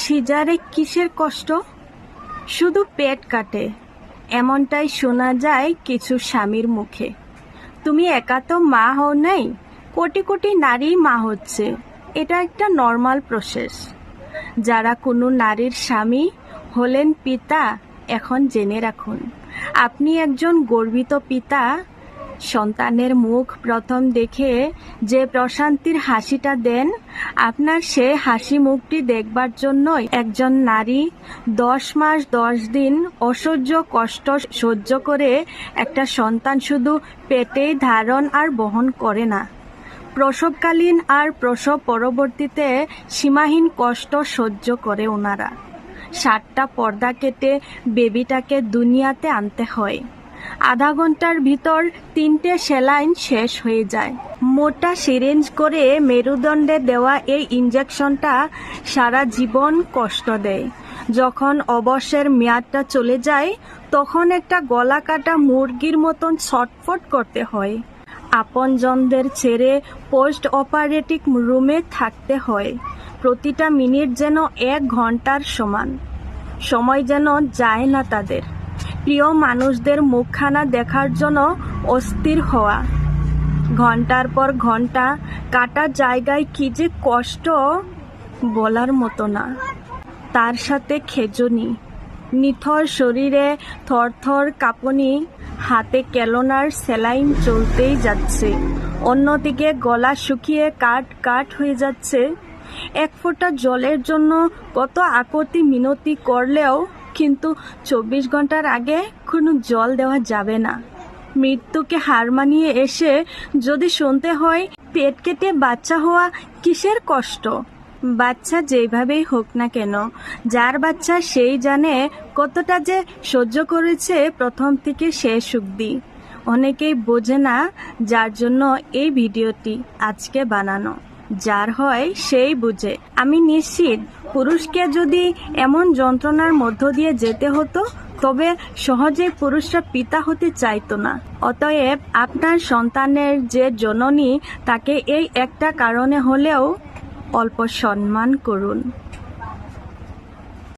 সিজারে কিসের কষ্ট? শুধু পেট কাটে। এমনটাই শোনা যায় কিছু স্বামীর মুখে। তুমি একা তো মা হও নাই, কোটি কোটি নারী মা হচ্ছে। এটা একটা নর্মাল প্রসেস। যারা কোনো নারীর স্বামী হলেন পিতা, এখন জেনে রাখুন। আপনি একজন গর্বিত পিতা সন্তানের মুখ প্রথম দেখে যে প্রশান্তির হাসিটা দেন, আপনার সে হাসি মুখটি দেখবার জন্যই একজন নারী দশ মাস দশ দিন অসহ্য কষ্ট সহ্য করে একটা সন্তান শুধু পেটেই ধারণ আর বহন করে না। প্রসবকালীন আর প্রসব পরবর্তীতে সীমাহীন কষ্ট সহ্য করে ওনারা। সাতটা পর্দা কেটে বেবিটাকে দুনিয়াতে আনতে হয়। আধা ঘণ্টার ভিতর তিনটে সেলাইন শেষ হয়ে যায়। মোটা সিরিঞ্জ করে মেরুদণ্ডে দেওয়া এই ইঞ্জেকশনটা সারা জীবন কষ্ট দেয়। যখন অবসের মেয়াদটা চলে যায়, তখন একটা গলা কাটা মুরগির মতন ছটফট করতে হয়। আপনজনদের ছেড়ে পোস্ট অপারেটিভ রুমে থাকতে হয়। প্রতিটা মিনিট যেন এক ঘণ্টার সমান। সময় যেন যায় না তাদের। প্রিয় মানুষদের মুখখানা দেখার জন্য অস্থির হওয়া। ঘণ্টার পর ঘণ্টা কাটা জায়গায় কি যে কষ্ট বলার মতো না। তার সাথে খেজনি, নিথর শরীরে থরথর কাঁপুনি, হাতে কেলনার সেলাইন চলতেই যাচ্ছে। অন্যদিকে গলা শুকিয়ে কাট কাট হয়ে যাচ্ছে। এক ফোঁটা জলের জন্য কত আকতি মিনতি করলেও কিন্তু চব্বিশ ঘণ্টার আগে কোনো জল দেওয়া যাবে না। মৃত্যুকে হার মানিয়ে এসে যদি শুনতে হয়, পেট কেটে বাচ্চা হওয়া কিসের কষ্ট? বাচ্চা যেভাবেই হোক না কেন, যার বাচ্চা সেই জানে কতটা যে সহ্য করেছে প্রথম থেকে শেষ অব্দি অনেকেই বোঝে না যার জন্য এই ভিডিওটি আজকে বানানো। যার হয় সেই বুঝে। আমি নিশ্চিত, পুরুষকে যদি এমন যন্ত্রণার মধ্য দিয়ে যেতে হতো, তবে সহজে পুরুষরা পিতা হতে চাইতো না। অতএব আপনার সন্তানের যে জননী, তাকে এই একটা কারণে হলেও অল্প সম্মান করুন।